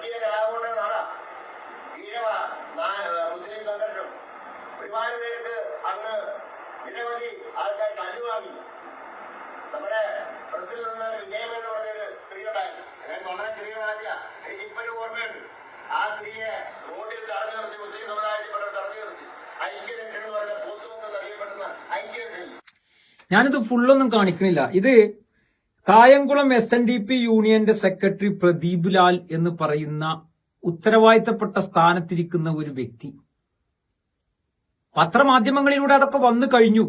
വർഗീയ കലാപമുണ്ടെന്ന് നാടാ ഈഴവ മുസ്ലിം സംഘർഷം ഒരുപാട് പേർക്ക് അന്ന് നിരവധി ആൾക്കാർ തല്ലുവാങ്ങി നമ്മുടെ പ്രസിൽ നിന്ന് വിജയം എന്ന് പറഞ്ഞൊരു സ്ത്രീ ഉണ്ടായിരുന്നു. ഞാൻ വളരെ ചെറിയ വളരില്ല എനിക്ക് ഇപ്പോഴും ഓർമ്മയുണ്ട്. ആ സ്ത്രീയെ റോഡിൽ തടഞ്ഞു നിർത്തി മുസ്ലിം സമുദായത്തിൽപ്പെട്ട തടഞ്ഞു നിർത്തി. ഐക്യരക്ഷ എന്ന് പറയുന്ന പൊതുവെന്ന് അറിയപ്പെടുന്ന ഐക്യരക്ഷ ഞാനിത് ഫുള്ളൊന്നും കാണിക്കണില്ല. ഇത് Kayamkulam S N D P യൂണിയന്റെ സെക്രട്ടറി പ്രദീപ് ലാൽ എന്ന് പറയുന്ന ഉത്തരവാദിത്തപ്പെട്ട സ്ഥാനത്തിരിക്കുന്ന ഒരു വ്യക്തി. പത്രമാധ്യമങ്ങളിലൂടെ അതൊക്കെ വന്നു കഴിഞ്ഞു.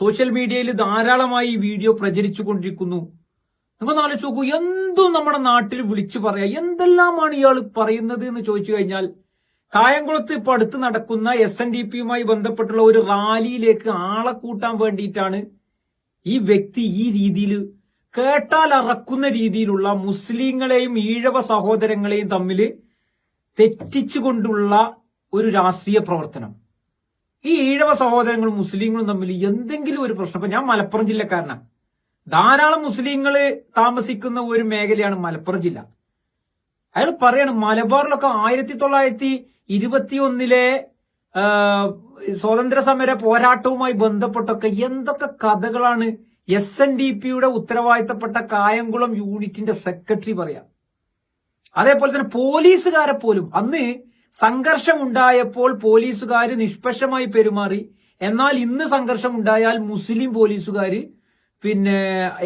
സോഷ്യൽ മീഡിയയിൽ ധാരാളമായി ഈ വീഡിയോ പ്രചരിച്ചുകൊണ്ടിരിക്കുന്നു നിങ്ങൾ ആലോചിച്ച് നോക്കൂ എന്തും നമ്മുടെ നാട്ടിൽ വിളിച്ചു പറയാം എന്തെല്ലാമാണ് ഇയാൾ പറയുന്നത് എന്ന് ചോദിച്ചു കഴിഞ്ഞാൽ കായംകുളത്ത് ഇപ്പൊ അടുത്ത് നടക്കുന്ന എസ് എൻ ഡി പിയുമായി ബന്ധപ്പെട്ടുള്ള ഒരു റാലിയിലേക്ക് ആളെ കൂട്ടാൻ വേണ്ടിയിട്ടാണ് ഈ വ്യക്തി ഈ രീതിയിൽ കേട്ടാൽ അറക്കുന്ന രീതിയിലുള്ള മുസ്ലിങ്ങളെയും ഈഴവ സഹോദരങ്ങളെയും തമ്മിൽ തെറ്റിച്ചുകൊണ്ടുള്ള ഒരു രാഷ്ട്രീയ പ്രവർത്തനം. ഈ ഈഴവ സഹോദരങ്ങളും മുസ്ലിങ്ങളും തമ്മിൽ എന്തെങ്കിലും ഒരു പ്രശ്നം. ഇപ്പൊ ഞാൻ മലപ്പുറം ജില്ലക്കാരനാണ് ധാരാളം മുസ്ലിങ്ങൾ താമസിക്കുന്ന ഒരു മേഖലയാണ് മലപ്പുറം ജില്ല. അയാൾ പറയാണ് മലബാറിലൊക്കെ ആയിരത്തി തൊള്ളായിരത്തി ഇരുപത്തിയൊന്നിലെ സ്വാതന്ത്ര്യ സമര പോരാട്ടവുമായി ബന്ധപ്പെട്ടൊക്കെ എന്തൊക്കെ കഥകളാണ് എസ് എൻ ഡി പിയുടെ ഉത്തരവാദിത്തപ്പെട്ട കായംകുളം യൂണിറ്റിന്റെ സെക്രട്ടറി പറയാം. അതേപോലെ തന്നെ പോലീസുകാരെ പോലും. അന്ന് സംഘർഷം ഉണ്ടായപ്പോൾ പോലീസുകാർ നിഷ്പക്ഷമായി പെരുമാറി. എന്നാൽ ഇന്ന് സംഘർഷം ഉണ്ടായാൽ മുസ്ലിം പോലീസുകാർ പിന്നെ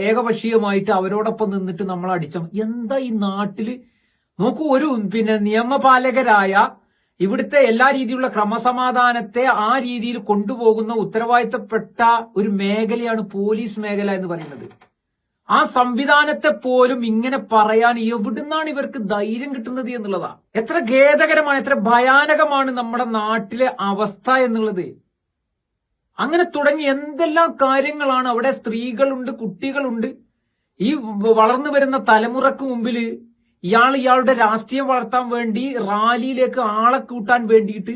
ഏകപക്ഷീയമായിട്ട് അവരോടൊപ്പം നിന്നിട്ട് നമ്മൾ അടിച്ച എന്താ ഈ നാട്ടിൽ നോക്കൂ ഒരു പിന്നെ നിയമപാലകരായ ഇവിടുത്തെ എല്ലാ രീതിയിലുള്ള ക്രമസമാധാനത്തെ ആ രീതിയിൽ കൊണ്ടുപോകുന്ന ഉത്തരവാദിത്തപ്പെട്ട ഒരു മേഖലയാണ് പോലീസ് മേഖല എന്ന് പറയുന്നത്. ആ സംവിധാനത്തെ പോലും ഇങ്ങനെ പറയാൻ എവിടുന്നാണ് ഇവർക്ക് ധൈര്യം കിട്ടുന്നത് എന്നുള്ളതാ. എത്ര ഖേദകരമാണ് എത്ര ഭയാനകമാണ് നമ്മുടെ നാട്ടിലെ അവസ്ഥ എന്നുള്ളത്. അങ്ങനെ തുടങ്ങി എന്തെല്ലാം കാര്യങ്ങളാണ് അവിടെ സ്ത്രീകളുണ്ട് കുട്ടികളുണ്ട്. ഈ വളർന്നു വരുന്ന തലമുറയ്ക്ക് മുമ്പിൽ ഇയാൾ ഇയാളുടെ രാഷ്ട്രീയം വളർത്താൻ വേണ്ടി റാലിയിലേക്ക് ആളെ കൂട്ടാൻ വേണ്ടിയിട്ട്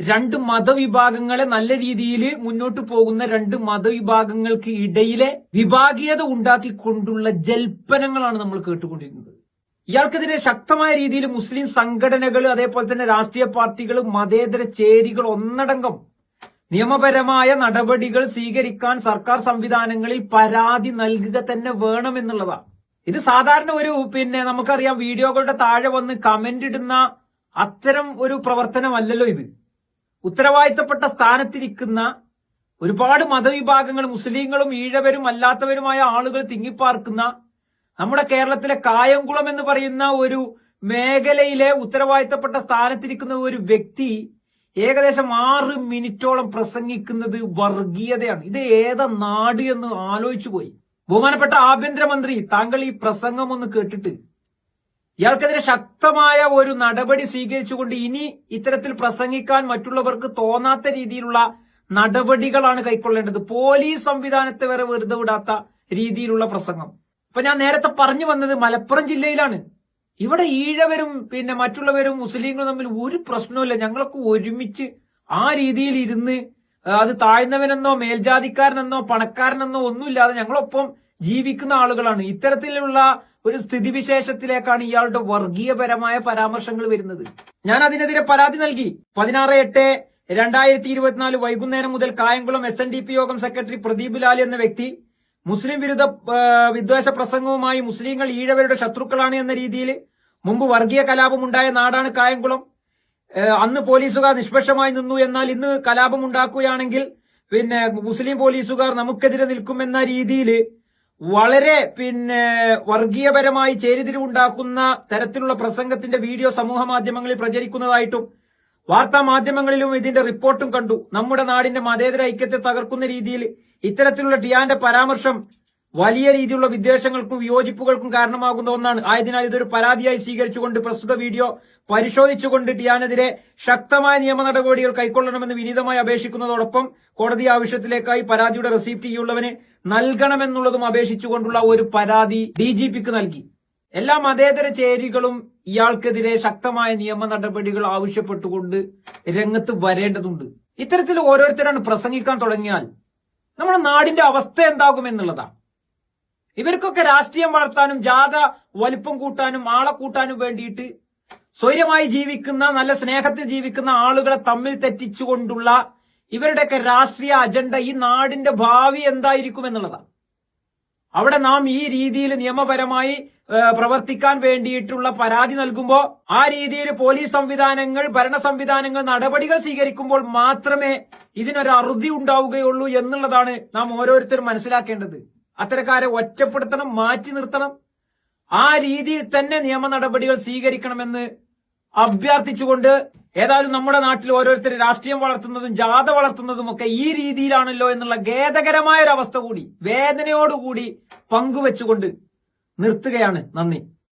രണ്ട് മതവിഭാഗങ്ങളെ നല്ല രീതിയിൽ മുന്നോട്ട് പോകുന്ന രണ്ട് മതവിഭാഗങ്ങൾക്ക് ഇടയിലെ വിഭാഗീയത ഉണ്ടാക്കിക്കൊണ്ടുള്ള ജൽപ്പനങ്ങളാണ് നമ്മൾ കേട്ടുകൊണ്ടിരുന്നത്. ഇയാൾക്കെതിരെ ശക്തമായ രീതിയിൽ മുസ്ലിം സംഘടനകൾ അതേപോലെ തന്നെ രാഷ്ട്രീയ പാർട്ടികൾ മതേതര ചേരികൾ ഒന്നടങ്കം നിയമപരമായ നടപടികൾ സ്വീകരിക്കാൻ സർക്കാർ സംവിധാനങ്ങളിൽ പരാതി നൽകുക തന്നെ വേണമെന്നുള്ളതാണ്. ഇത് സാധാരണ ഒരു പിന്നെ നമുക്കറിയാം വീഡിയോകളുടെ താഴെ വന്ന് കമന്റ് ഇടുന്ന അത്തരം ഒരു പ്രവർത്തനമല്ലല്ലോ ഇത്. ഉത്തരവാദിത്തപ്പെട്ട സ്ഥാനത്തിരിക്കുന്ന ഒരുപാട് മതവിഭാഗങ്ങൾ മുസ്ലിങ്ങളും ഈഴവരും അല്ലാത്തവരുമായ ആളുകൾ തിങ്ങിപ്പാർക്കുന്ന നമ്മുടെ കേരളത്തിലെ കായംകുളം എന്ന് പറയുന്ന ഒരു മേഖലയിലെ ഉത്തരവാദിത്തപ്പെട്ട സ്ഥാനത്തിരിക്കുന്ന ഒരു വ്യക്തി ഏകദേശം ആറ് മിനിറ്റോളം പ്രസംഗിക്കുന്നത് വർഗീയതയാണ്. ഇത് ഏതാ നാട് എന്ന് ആലോചിച്ചു പോയി ബഹുമാനപ്പെട്ട ആഭ്യന്തരമന്ത്രി താങ്കൾ ഈ പ്രസംഗം ഒന്ന് കേട്ടിട്ട് ഇയാൾക്കെതിരെ ശക്തമായ ഒരു നടപടി സ്വീകരിച്ചുകൊണ്ട് ഇനി ഇത്തരത്തിൽ പ്രസംഗിക്കാൻ മറ്റുള്ളവർക്ക് തോന്നാത്ത രീതിയിലുള്ള നടപടികളാണ് കൈക്കൊള്ളേണ്ടത്. പോലീസ് സംവിധാനത്തെ വരെ വെറുതെ വിടാത്ത രീതിയിലുള്ള പ്രസംഗം. ഇപ്പൊ ഞാൻ നേരത്തെ പറഞ്ഞു വന്നത് മലപ്പുറം ജില്ലയിലാണ്. ഇവിടെ ഈഴവരും പിന്നെ മറ്റുള്ളവരും മുസ്ലിങ്ങളും തമ്മിൽ ഒരു പ്രശ്നവുമില്ല. ഞങ്ങളൊക്കെ ഒരുമിച്ച് ആ രീതിയിൽ ഇരുന്ന് അത് താഴ്ന്നവനെന്നോ മേൽജാതിക്കാരനെന്നോ പണക്കാരനെന്നോ ഒന്നുമില്ലാതെ ഞങ്ങളൊപ്പം ജീവിക്കുന്ന ആളുകളാണ്. ഇത്തരത്തിലുള്ള ഒരു സ്ഥിതിവിശേഷത്തിലേക്കാണ് ഇയാളുടെ വർഗീയപരമായ പരാമർശങ്ങൾ വരുന്നത്. ഞാൻ അതിനെതിരെ പരാതി നൽകി. പതിനാറ് എട്ട് രണ്ടായിരത്തി ഇരുപത്തിനാല് വൈകുന്നേരം മുതൽ Kayamkulam S N D P യോഗം സെക്രട്ടറി പ്രദീപ് ലാൽ എന്ന വ്യക്തി മുസ്ലിം വിരുദ്ധ വിദ്വേഷ പ്രസംഗവുമായി മുസ്ലിങ്ങൾ ഈഴവരുടെ ശത്രുക്കളാണ് എന്ന രീതിയിൽ മുമ്പ് വർഗീയ കലാപമുണ്ടായ നാടാണ് കായംകുളം. അന്ന് പോലീസുകാർ നിഷ്പക്ഷമായി നിന്നു എന്നാൽ ഇന്ന് കലാപം ഉണ്ടാക്കുകയാണെങ്കിൽ പിന്നെ മുസ്ലിം പോലീസുകാർ നമുക്കെതിരെ നിൽക്കുമെന്ന രീതിയിൽ വളരെ പിന്നെ വർഗീയപരമായി ചേരിതിരിവുണ്ടാക്കുന്ന തരത്തിലുള്ള പ്രസംഗത്തിന്റെ വീഡിയോ സമൂഹ മാധ്യമങ്ങളിൽ പ്രചരിക്കുന്നതായിട്ടും വാർത്താ മാധ്യമങ്ങളിലും ഇതിന്റെ റിപ്പോർട്ടും കണ്ടു. നമ്മുടെ നാടിന്റെ മതേതര ഐക്യത്തെ തകർക്കുന്ന രീതിയിൽ ഇത്തരത്തിലുള്ള ടിയാന്റെ പരാമർശം വലിയ രീതിയിലുള്ള വിദ്വേഷങ്ങൾക്കും വിയോജിപ്പുകൾക്കും കാരണമാകുന്ന ഒന്നാണ്. ആയതിനാൽ ഇതൊരു പരാതിയായി സ്വീകരിച്ചുകൊണ്ട് പ്രസ്തുത വീഡിയോ പരിശോധിച്ചുകൊണ്ട് ടിയാനെതിരെ ശക്തമായ നിയമ നടപടികൾ കൈക്കൊള്ളണമെന്ന് വിനീതമായി അപേക്ഷിക്കുന്നതോടൊപ്പം കോടതി ആവശ്യത്തിലേക്കായി പരാതിയുടെ റെസിപ്റ്റ് ചെയ്യുള്ളവന് നൽകണമെന്നുള്ളതും അപേക്ഷിച്ചുകൊണ്ടുള്ള ഒരു പരാതി ഡി നൽകി. എല്ലാ മതേതര ചേരികളും ഇയാൾക്കെതിരെ ശക്തമായ നിയമ നടപടികൾ ആവശ്യപ്പെട്ടുകൊണ്ട് രംഗത്ത് വരേണ്ടതുണ്ട്. ഇത്തരത്തിൽ ഓരോരുത്തരാണ് പ്രസംഗിക്കാൻ തുടങ്ങിയാൽ നമ്മുടെ നാടിന്റെ അവസ്ഥ എന്താകുമെന്നുള്ളതാണ്. ഇവർക്കൊക്കെ രാഷ്ട്രീയം വളർത്താനും ജാഥ വലിപ്പം കൂട്ടാനും ആളെ കൂട്ടാനും വേണ്ടിയിട്ട് സ്വൈര്യമായി ജീവിക്കുന്ന നല്ല സ്നേഹത്തിൽ ജീവിക്കുന്ന ആളുകളെ തമ്മിൽ തെറ്റിച്ചുകൊണ്ടുള്ള ഇവരുടെയൊക്കെ രാഷ്ട്രീയ അജണ്ട ഈ നാടിന്റെ ഭാവി എന്തായിരിക്കും എന്നുള്ളതാണ്. അവിടെ നാം ഈ രീതിയിൽ നിയമപരമായി പ്രവർത്തിക്കാൻ വേണ്ടിയിട്ടുള്ള പരാതി നൽകുമ്പോൾ ആ രീതിയിൽ പോലീസ് സംവിധാനങ്ങൾ ഭരണ സംവിധാനങ്ങൾ നടപടികൾ സ്വീകരിക്കുമ്പോൾ മാത്രമേ ഇതിനൊരു അറുതി ഉണ്ടാവുകയുള്ളൂ എന്നുള്ളതാണ് നാം ഓരോരുത്തരും മനസ്സിലാക്കേണ്ടത്. അത്തരക്കാരെ ഒറ്റപ്പെടുത്തണം മാറ്റി നിർത്തണം. ആ രീതിയിൽ തന്നെ നിയമ നടപടികൾ സ്വീകരിക്കണമെന്ന് അഭ്യർത്ഥിച്ചുകൊണ്ട് ഏതായാലും നമ്മുടെ നാട്ടിൽ ഓരോരുത്തർ രാഷ്ട്രീയം വളർത്തുന്നതും ജാഥ വളർത്തുന്നതും ഒക്കെ ഈ രീതിയിലാണല്ലോ എന്നുള്ള ഖേദകരമായ ഒരു അവസ്ഥ കൂടി വേദനയോടുകൂടി പങ്കുവെച്ചുകൊണ്ട് നിർത്തുകയാണ്. നന്ദി.